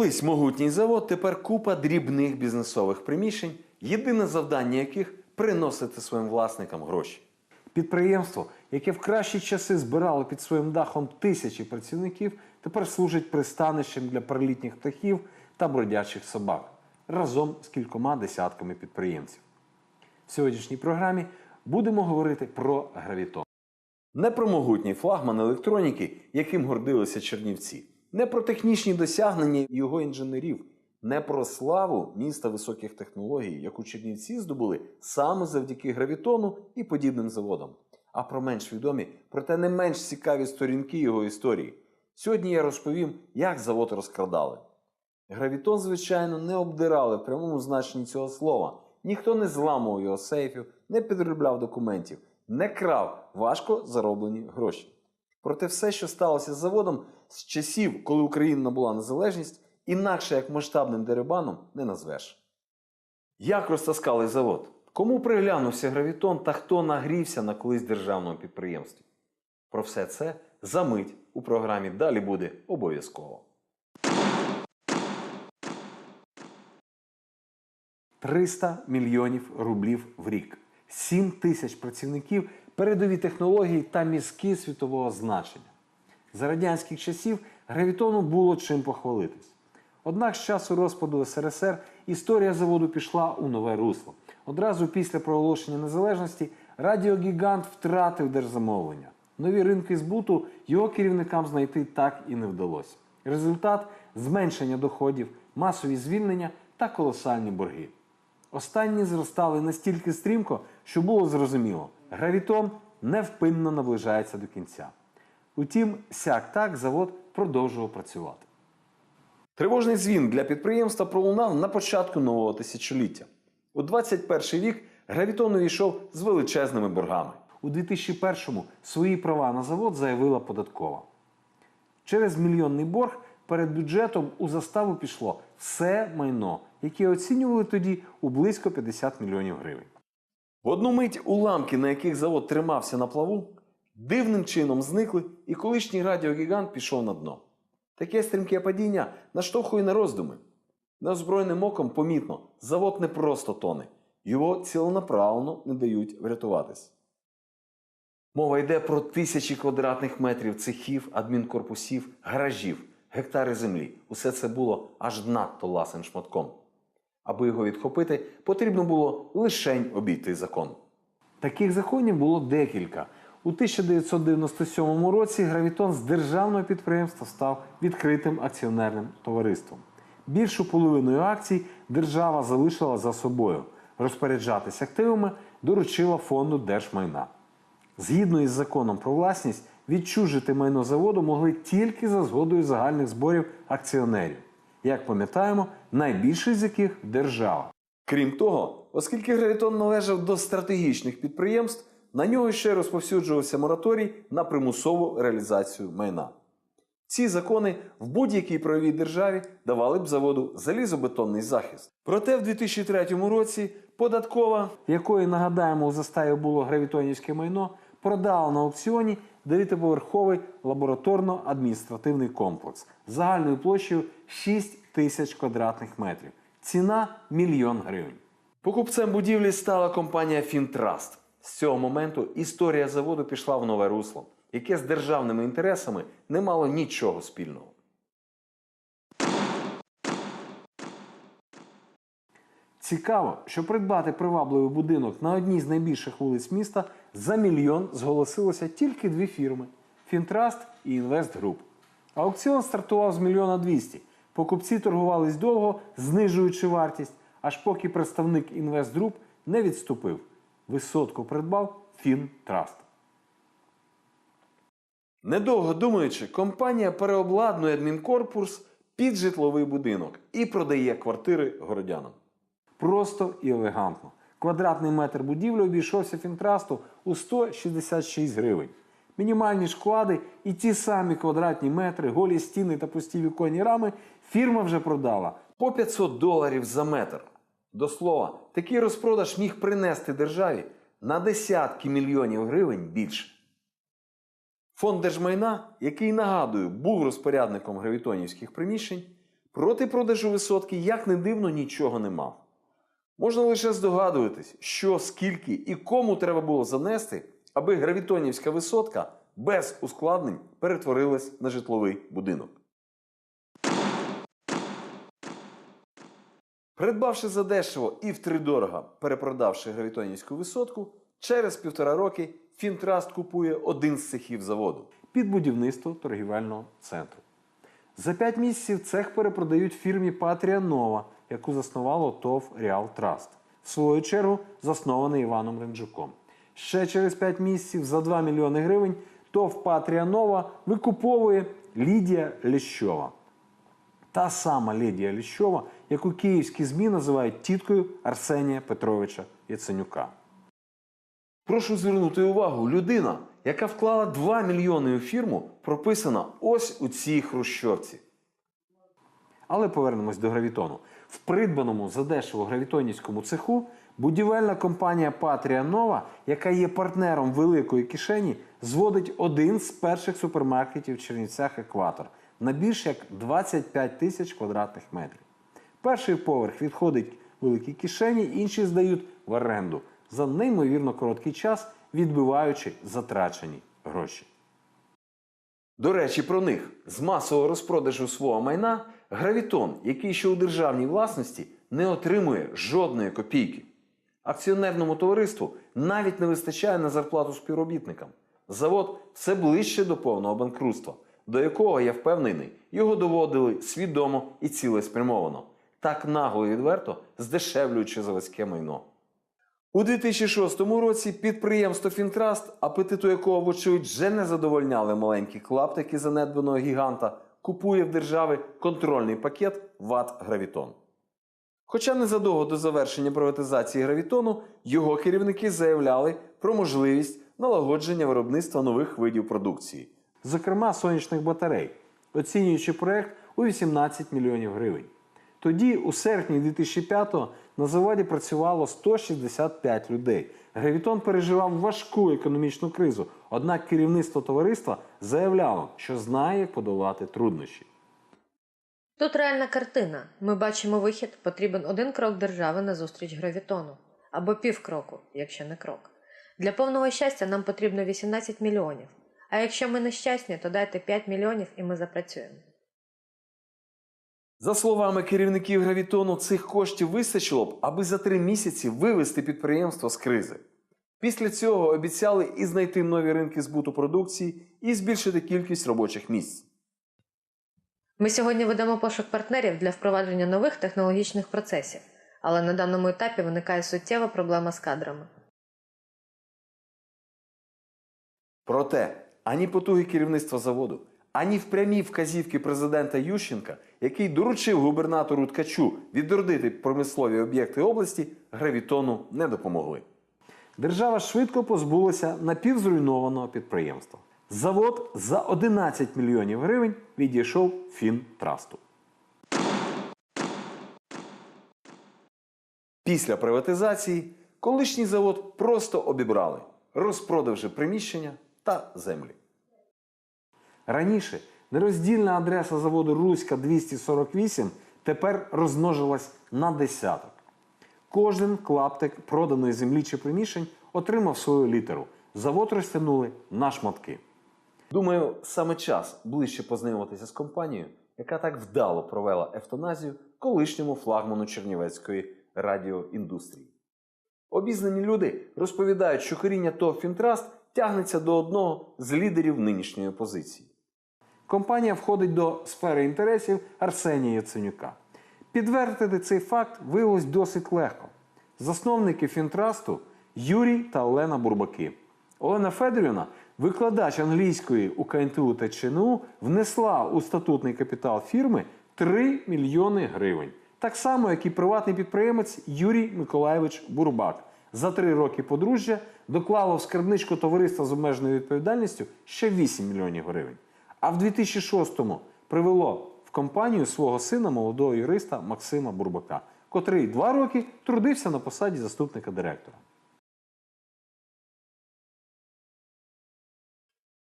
Колись могутній завод, тепер купа дрібних бізнесових приміщень, єдине завдання яких приносити своїм власникам гроші. Підприємство, яке в кращі часи збирало під своїм дахом тисячі працівників, тепер служить пристанищем для прилітніх птахів та бродячих собак разом з кількома десятками підприємців. В сьогоднішній програмі будемо говорити про гравітон. Не про могутній флагман електроніки, яким гордилися чернівці, не про технічні досягнення його інженерів, не про славу міста високих технологій, яку чернівці здобули саме завдяки гравітону і подібним заводам, а про менш відомі, проте не менш цікаві сторінки його історії. Сьогодні я розповім, як завод розкрадали. Гравітон, звичайно, не обдирали в прямому значенні цього слова. Ніхто не зламував його сейфів, не підробляв документів, не крав важко зароблені гроші. Проте все, що сталося з заводом з часів, коли Україна набула незалежність, інакше як масштабним дерибаном не назвеш. Як розтаскали завод? Кому приглянувся гравітон та хто нагрівся на колись державному підприємстві? Про все це за мить у програмі далі буде обов'язково. 300 мільйонів рублів в рік, 7 тисяч працівників, передові технології та мізки світового значення. За радянських часів гравітону було чим похвалитись. Однак з часу розпаду СРСР історія заводу пішла у нове русло. Одразу після проголошення незалежності радіогігант втратив держзамовлення. Нові ринки збуту його керівникам знайти так і не вдалося. Результат зменшення доходів, масові звільнення та колосальні борги. Останні зростали настільки стрімко, що було зрозуміло, гравітон невпинно наближається до кінця. Утім, сяк так завод продовжував працювати. Тривожний дзвін для підприємства пролунав на початку нового тисячоліття. У 21 рік гравітон увійшов з величезними боргами. У 2001-му свої права на завод заявила податкова. Через мільйонний борг перед бюджетом у заставу пішло все майно, яке оцінювали тоді у близько 50 мільйонів гривень. В одну мить уламки, на яких завод тримався на плаву, дивним чином зникли, і колишній радіогігант пішов на дно. Таке стрімке падіння наштовхує на роздуми. Неозброєним оком помітно, завод не просто тоне, його ціленаправлено не дають врятуватись. Мова йде про тисячі квадратних метрів цехів, адмінкорпусів, гаражів, гектари землі. Усе це було аж надто ласим шматком. Аби його відхопити, потрібно було лишень обійти закон. Таких законів було декілька. У 1997 році гравітон з державного підприємства став відкритим акціонерним товариством. Більшу половиною акцій держава залишила за собою. Розпоряджатись активами доручила фонду держмайна. Згідно із законом про власність, відчужити майно заводу могли тільки за згодою загальних зборів акціонерів. Як пам'ятаємо, найбільший з яких держава. Крім того, оскільки гравітон належав до стратегічних підприємств, на нього ще розповсюджувався мораторій на примусову реалізацію майна. Ці закони в будь-якій правовій державі давали б заводу залізобетонний захист. Проте в 2003 році податкова, якої нагадаємо у заставі було гравітонівське майно, продала на аукціоні дев'ятиповерховий лабораторно-адміністративний комплекс загальною площею 6 тисяч квадратних метрів. Ціна мільйон гривень. Покупцем будівлі стала компанія Фінтраст. З цього моменту історія заводу пішла в нове русло, яке з державними інтересами не мало нічого спільного. Цікаво, що придбати привабливий будинок на одній з найбільших вулиць міста за мільйон зголосилося тільки дві фірми Фінтраст і Інвестгруп. Аукціон стартував з мільйона двісті. Покупці торгувались довго, знижуючи вартість, аж поки представник Інвестгруп не відступив. Висотку придбав Фінтраст. Недовго думаючи, компанія переобладнує адмінкорпус під житловий будинок і продає квартири городянам. Просто і елегантно. Квадратний метр будівлі обійшовся фінтрасту у 166 гривень. Мінімальні шклади і ті самі квадратні метри, голі стіни та пусті віконні рами фірма вже продала по 500 доларів за метр. До слова, такий розпродаж міг принести державі на десятки мільйонів гривень більше. Фонд держмайна, який нагадую, був розпорядником гравітонівських приміщень, проти продажу висотки, як не дивно, нічого не мав. Можна лише здогадуватись, що, скільки і кому треба було занести, аби гравітонівська висотка без ускладнень перетворилась на житловий будинок. Придбавши задешево і втридорога, перепродавши гравітонівську висотку, через півтора роки Фінтраст купує один з цехів заводу. під будівництво торгівельного центру. За 5 місяців цех перепродають фірмі Патрія Нова, яку заснувало ТОВ Реал Траст. В свою чергу заснований Іваном Ренджуком. Ще через 5 місяців за 2 мільйони гривень ТОВ Патрія Нова викуповує Лідія Ліщова. Та сама Лідія Ліщова, яку київські ЗМІ називають тіткою Арсенія Петровича Яценюка. Прошу звернути увагу, людина, яка вклала 2 мільйони у фірму, прописана ось у цій хрущовці. Але повернемось до гравітону. В придбаному задешево гравітонівському цеху будівельна компанія Патрія Нова, яка є партнером великої кишені, зводить один з перших супермаркетів в Чернівцях Екватор на більш як 25 тисяч квадратних метрів. Перший поверх відходить великій кишені, інші здають в оренду за неймовірно короткий час, відбиваючи затрачені гроші. До речі, про них з масового розпродажу свого майна Гравітон, який ще у державній власності, не отримує жодної копійки. Акціонерному товариству навіть не вистачає на зарплату співробітникам. Завод все ближче до повного банкрутства, до якого я впевнений, його доводили свідомо і цілеспрямовано, так нагло і відверто здешевлюючи заводське майно. У 2006 році підприємство Фінтраст, апетиту якого, вочевидь, вже не задовольняли маленькі клаптики занедбаного гіганта, купує в держави контрольний пакет ВАТ Гравітон. Хоча незадовго до завершення приватизації гравітону його керівники заявляли про можливість налагодження виробництва нових видів продукції. зокрема сонячних батарей, оцінюючи проект у 18 мільйонів гривень. Тоді, у серпні 2005-го, на заводі працювало 165 людей. Гравітон переживав важку економічну кризу, однак керівництво товариства заявляло, що знає, як подолати труднощі. Тут реальна картина. Ми бачимо вихід, потрібен один крок держави назустріч гравітону. Або півкроку, якщо не крок. Для повного щастя нам потрібно 18 мільйонів. А якщо ми нещасні, то дайте 5 мільйонів і ми запрацюємо. За словами керівників гравітону, цих коштів вистачило б, аби за три місяці вивести підприємство з кризи. Після цього обіцяли і знайти нові ринки збуту продукції, і збільшити кількість робочих місць. Ми сьогодні ведемо пошук партнерів для впровадження нових технологічних процесів, але на даному етапі виникає суттєва проблема з кадрами. Проте ані потуги керівництва заводу, ані в прямі вказівки президента Ющенка, який доручив губернатору Ткачу відродити промислові об'єкти області, гравітону не допомогли. Держава швидко позбулася напівзруйнованого підприємства. Завод за 11 мільйонів гривень відійшов Фінтрасту. Після приватизації колишній завод просто обібрали, розпродавши приміщення та землі. Раніше нероздільна адреса заводу Руська 248 тепер розмножилась на десяток. Кожен клаптик проданої землі чи приміщень отримав свою літеру. Завод розтягнули на шматки. Думаю, саме час ближче познайомитися з компанією, яка так вдало провела евтаназію колишньому флагману Чернівецької радіоіндустрії. Обізнані люди розповідають, що коріння ТОВ Фінтраст тягнеться до одного з лідерів нинішньої опозиції. Компанія входить до сфери інтересів Арсенія Яценюка. Підтвердити цей факт виявилось досить легко. Засновники Фінтрасту Юрій та Олена Бурбаки. Олена Федорівна, викладач англійської у КНТУ та ЧНУ, внесла у статутний капітал фірми 3 мільйони гривень. Так само, як і приватний підприємець Юрій Миколаєвич Бурбак. За три роки подружжя доклало в скарбничку товариства з обмеженою відповідальністю ще 8 мільйонів гривень. А в 2006-му привело в компанію свого сина молодого юриста Максима Бурбака, котрий два роки трудився на посаді заступника директора.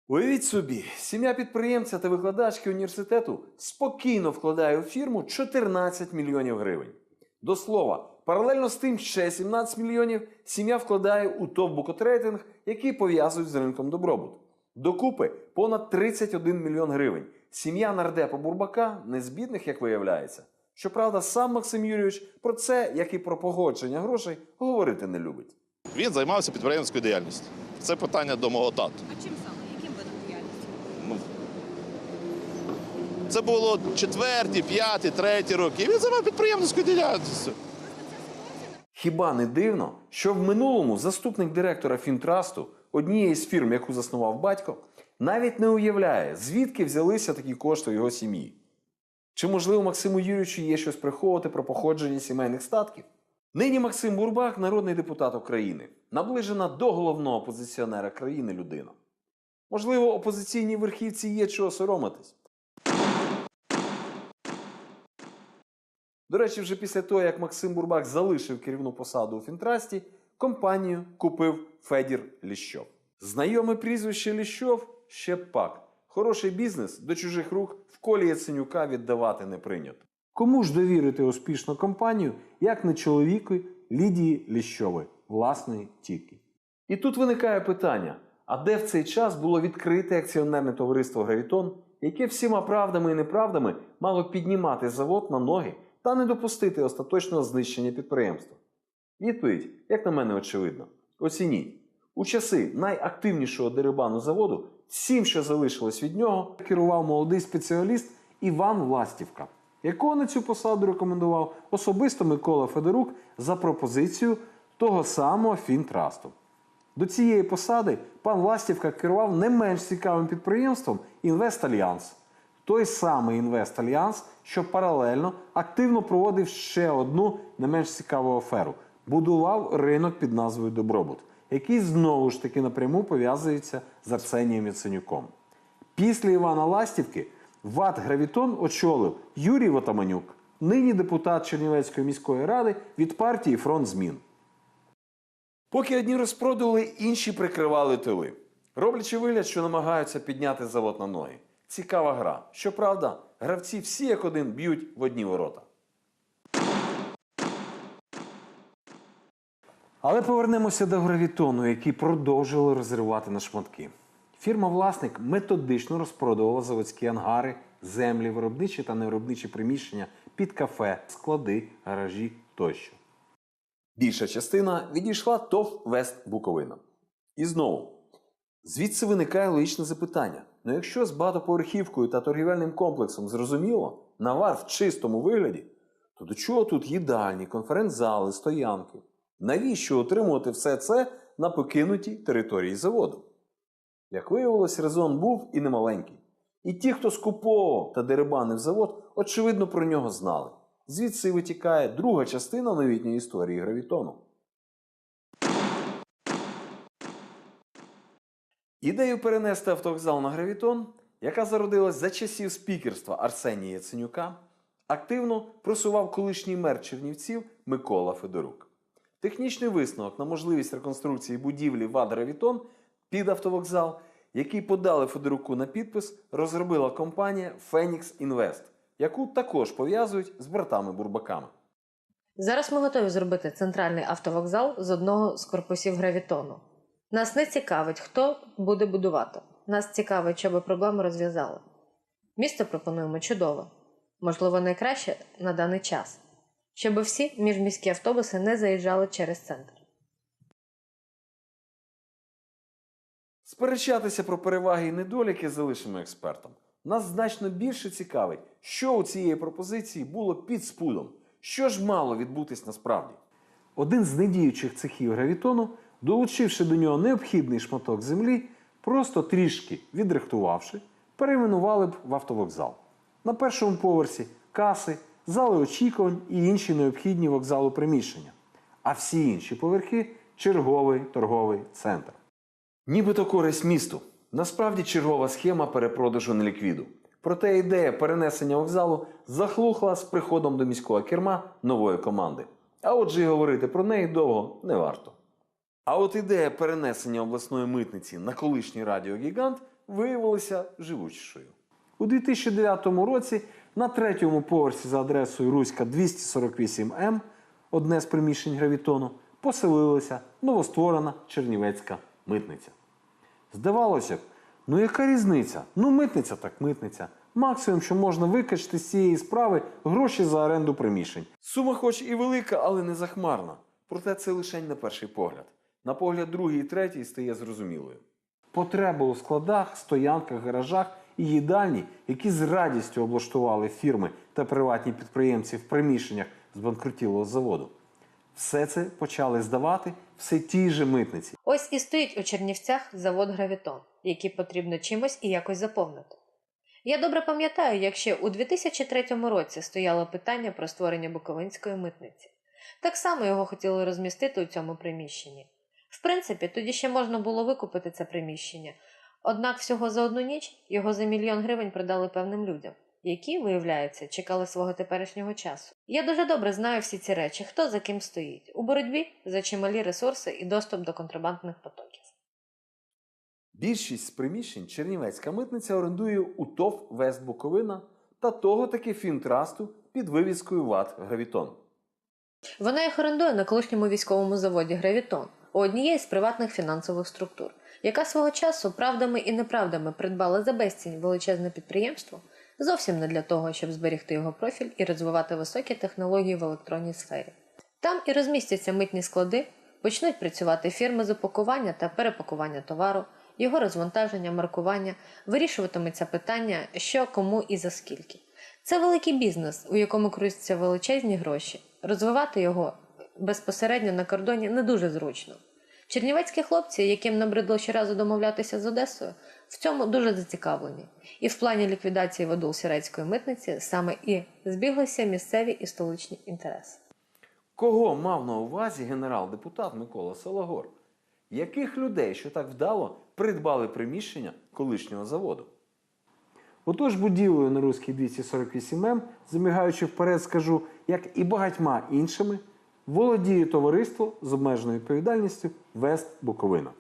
Уявіть собі, сім'я підприємця та викладачки університету спокійно вкладає у фірму 14 мільйонів гривень. До слова, паралельно з тим ще 17 мільйонів сім'я вкладає у топ букотрейдинг, який пов'язують з ринком добробут. Докупи понад 31 мільйон гривень. Сім'я нардепа Бурбака не з бідних, як виявляється. Щоправда, сам Максим Юрійович про це, як і про погодження грошей, говорити не любить. Він займався підприємницькою діяльністю. Це питання до мого тату. А чим саме? Яким видом діяльності? Ну, Це було четверті, п'яті, треті роки. І він займав підприємницькою діяльністю. Хіба не дивно, що в минулому заступник директора Фінтрасту, однієї з фірм, яку заснував батько, навіть не уявляє, звідки взялися такі кошти в його сім'ї. Чи, можливо, Максиму Юрійовичу є щось приховувати про походження сімейних статків? Нині Максим Бурбак, народний депутат України, наближена до головного опозиціонера країни людина. Можливо, опозиційній верхівці є чого соромитись. До речі, вже після того, як Максим Бурбак залишив керівну посаду у Фінтрасті, компанію купив Федір Ліщов. Знайоме прізвище Ліщов ще пак. Хороший бізнес до чужих рук в колі Яценюка віддавати не прийнято. Кому ж довірити успішну компанію, як не чоловіку Лідії Ліщової, власної тільки? І тут виникає питання: а де в цей час було відкрите акціонерне товариство Гравітон, яке всіма правдами і неправдами мало піднімати завод на ноги та не допустити остаточного знищення підприємства? Відповідь, як на мене, очевидна. Оцініть. У часи найактивнішого дерибану заводу, всім, що залишилось від нього, Керував молодий спеціаліст Іван Властівка, якого на цю посаду рекомендував особисто Микола Федорук за пропозицію того самого Фінтрасту. До цієї посади пан Властівка керував не менш цікавим підприємством Інвестальянс. Той самий Інвестальянс, що паралельно активно проводив ще одну не менш цікаву аферу будував ринок під назвою Добробут, який знову ж таки напряму пов'язується з Арсенієм Яценюком. Після Івана Ластівки ВАТ Гравітон очолив Юрій Ватаманюк, нині депутат Чернівецької міської ради від партії Фронт Змін. Поки одні розпродували, інші прикривали тили, роблячи вигляд, що намагаються підняти завод на ноги. Цікава гра. Щоправда, гравці всі як один б'ють в одні ворота. Але повернемося до гравітону, який продовжували розривати на шматки. Фірма-власник методично розпродувала заводські ангари, землі, виробничі та невиробничі приміщення під кафе, склади, гаражі тощо. Більша частина відійшла ТОВ Вест Буковина. І знову, звідси виникає логічне запитання. Ну якщо з багатоповерхівкою та торгівельним комплексом зрозуміло, навар в чистому вигляді, то до чого тут їдальні, конференц-зали, стоянки? Навіщо отримувати все це на покинутій території заводу? Як виявилось, резон був і немаленький. І ті, хто скуповував та дерибанив завод, очевидно про нього знали. Звідси витікає друга частина новітньої історії гравітону. Ідею перенести автовокзал на гравітон, яка зародилась за часів спікерства Арсенія Яценюка, активно просував колишній мер Чернівців Микола Федорук. Технічний висновок на можливість реконструкції будівлі ВАД «Гравітон» під автовокзал, який подали Федоруку на підпис, розробила компанія Phoenix Invest, яку також пов'язують з братами Бурбаками. Зараз ми готові зробити центральний автовокзал з одного з корпусів гравітону. Нас не цікавить, хто буде будувати. Нас цікавить, щоб проблему розв'язали. Місто пропонуємо чудове, можливо, найкраще на даний час, щоб всі міжміські автобуси не заїжджали через центр. Сперечатися про переваги і недоліки залишимо експертам. Нас значно більше цікавить, що у цієї пропозиції було під спудом, що ж мало відбутись насправді. Один з недіючих цехів гравітону, долучивши до нього необхідний шматок землі, просто трішки відрихтувавши, перейменували б в автовокзал. На першому поверсі каси, зали очікувань і інші необхідні вокзалу приміщення. А всі інші поверхи черговий торговий центр. Нібито користь місту. Насправді чергова схема перепродажу неліквіду. Проте ідея перенесення вокзалу захлухла з приходом до міського керма нової команди. А отже, і говорити про неї довго не варто. А от ідея перенесення обласної митниці на колишній радіогігант виявилася живучішою. У 2009 році на третьому поверсі за адресою Руська 248М, одне з приміщень гравітону, поселилася новостворена Чернівецька митниця. Здавалося б, ну яка різниця? Ну, митниця так митниця. Максимум, що можна викачати з цієї справи гроші за оренду приміщень. Сума хоч і велика, але не захмарна. Проте це лише на перший погляд. На погляд другий і третій стає зрозумілою. Потреби у складах, стоянках, гаражах і їдальні, які з радістю облаштували фірми та приватні підприємці в приміщеннях збанкрутілого заводу. Все це почали здавати все ті же митниці. Ось і стоїть у Чернівцях завод Гравітон, який потрібно чимось і якось заповнити. Я добре пам'ятаю, як ще у 2003 році стояло питання про створення Буковинської митниці. Так само його хотіли розмістити у цьому приміщенні. В принципі, тоді ще можна було викупити це приміщення, однак всього за одну ніч його за мільйон гривень продали певним людям, які, виявляється, чекали свого теперішнього часу. Я дуже добре знаю всі ці речі, хто за ким стоїть, у боротьбі за чималі ресурси і доступ до контрабандних потоків. Більшість з приміщень Чернівецька митниця орендує у ТОВ Вест Буковина та того таки Фінтрасту під вивіскою ВАТ Гравітон. Вона їх орендує на колишньому військовому заводі Гравітон у однієї з приватних фінансових структур, яка свого часу правдами і неправдами придбала за безцінь величезне підприємство зовсім не для того, щоб зберігти його профіль і розвивати високі технології в електронній сфері. Там і розмістяться митні склади, почнуть працювати фірми з упакування та перепакування товару, його розвантаження, маркування, вирішуватиметься питання, що, кому і за скільки. Це великий бізнес, у якому крутяться величезні гроші. Розвивати його безпосередньо на кордоні не дуже зручно. Чернівецькі хлопці, яким набридло щоразу домовлятися з Одесою, в цьому дуже зацікавлені. І в плані ліквідації Водул Сірецької митниці саме і збіглися місцеві і столичні інтереси. Кого мав на увазі генерал-депутат Микола Солагор? Яких людей, що так вдало, придбали приміщення колишнього заводу? Отож будівлею на Руській 248М, забігаючи вперед, скажу, як і багатьма іншими, володіє товариство з обмеженою відповідальністю Вест Буковина.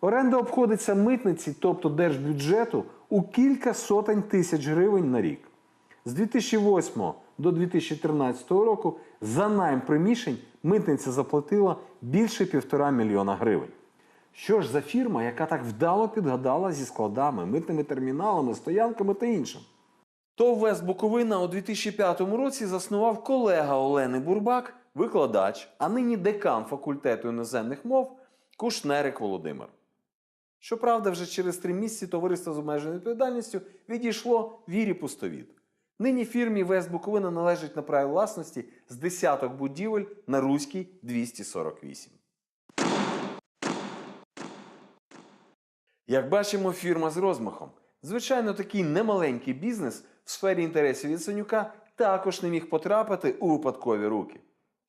Оренда обходиться митниці, тобто держбюджету, у кілька сотень тисяч гривень на рік. З 2008 до 2013 року за найм приміщень митниця заплатила більше півтора мільйона гривень. Що ж за фірма, яка так вдало підгадала зі складами, митними терміналами, стоянками та іншим? ТОВ Вест Буковина у 2005 році заснував колега Олени Бурбак, викладач, а нині декан факультету іноземних мов Кушнерик Володимир. Щоправда, вже через три місяці товариство з обмеженою відповідальністю відійшло вірі пустовід. Нині фірмі Вест Буковина належить на праві власності з десяток будівель на Руській 248. Як бачимо, фірма з розмахом. Звичайно, такий немаленький бізнес в сфері інтересів Яценюка також не міг потрапити у випадкові руки.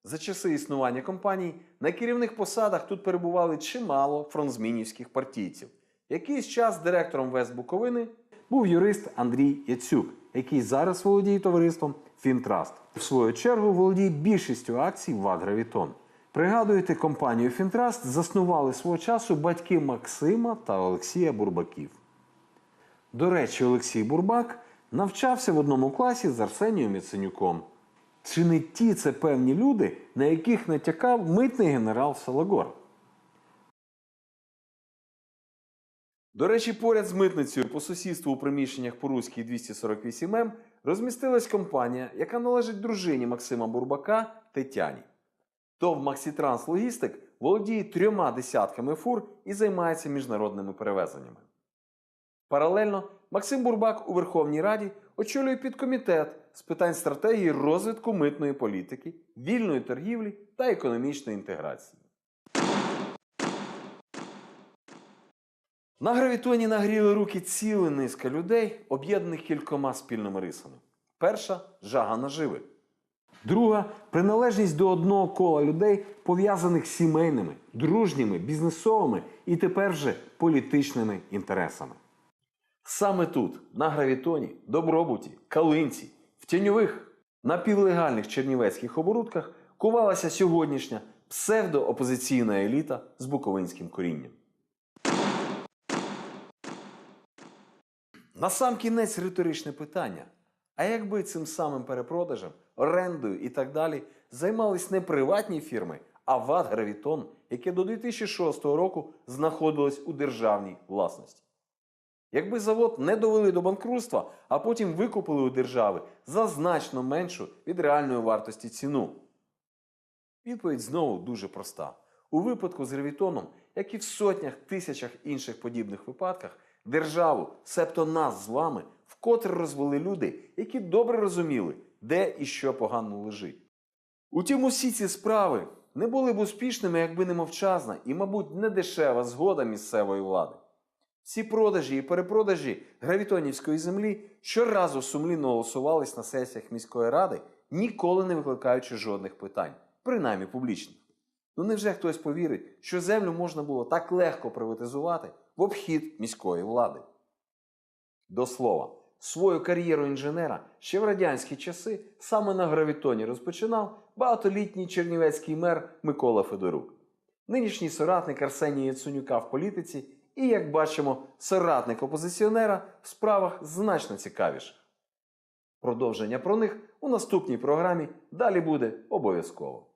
За часи існування компаній на керівних посадах тут перебували чимало фронтзмінівських партійців. Якийсь час директором Вест Буковини був юрист Андрій Яцюк, який зараз володіє товариством Фінтраст. В свою чергу володіє більшістю акцій ВАД Гравітон. Пригадуєте, компанію Фінтраст заснували свого часу батьки Максима та Олексія Бурбаків. До речі, Олексій Бурбак навчався в одному класі з Арсенієм Яценюком. Чи не ті це певні люди, на яких натякав митний генерал Салагор? До речі, поряд з митницею по сусідству у приміщеннях по Руській 248М розмістилась компанія, яка належить дружині Максима Бурбака Тетяні. ТОВ Максітранс Логістик володіє трьома десятками фур і займається міжнародними перевезеннями. Паралельно Максим Бурбак у Верховній Раді очолює підкомітет з питань стратегії розвитку митної політики, вільної торгівлі та економічної інтеграції. На гравітоні нагріли руки ціла низка людей, об'єднаних кількома спільними рисами. Перша жага наживи. Друга приналежність до одного кола людей, пов'язаних з сімейними, дружніми, бізнесовими і тепер вже політичними інтересами. Саме тут, на гравітоні, добробуті, калинці, в тіньових напівлегальних чернівецьких оборудках кувалася сьогоднішня псевдоопозиційна еліта з буковинським корінням. Насамкінець риторичне питання. А якби цим самим перепродажем, орендою і так далі займались не приватні фірми, а ВАД Гравітон, яке до 2006 року знаходилось у державній власності? Якби завод не довели до банкрутства, а потім викупили у держави за значно меншу від реальної вартості ціну. Відповідь знову дуже проста. У випадку з Ревітоном, як і в сотнях тисячах інших подібних випадках, державу, себто нас з вами, вкотре розвели люди, які добре розуміли, де і що погано лежить. Утім, усі ці справи не були б успішними, якби не мовчазна і, мабуть, не дешева згода місцевої влади. Всі продажі і перепродажі гравітонівської землі щоразу сумлінно голосувались на сесіях міської ради, ніколи не викликаючи жодних питань, принаймні публічних. Ну невже хтось повірить, що землю можна було так легко приватизувати в обхід міської влади? До слова, свою кар'єру інженера ще в радянські часи саме на гравітоні розпочинав багатолітній чернівецький мер Микола Федорук. Нинішній соратник Арсенія Яценюка в політиці і, як бачимо, соратник опозиціонера в справах значно цікавіше. Продовження про них у наступній програмі далі буде обов'язково.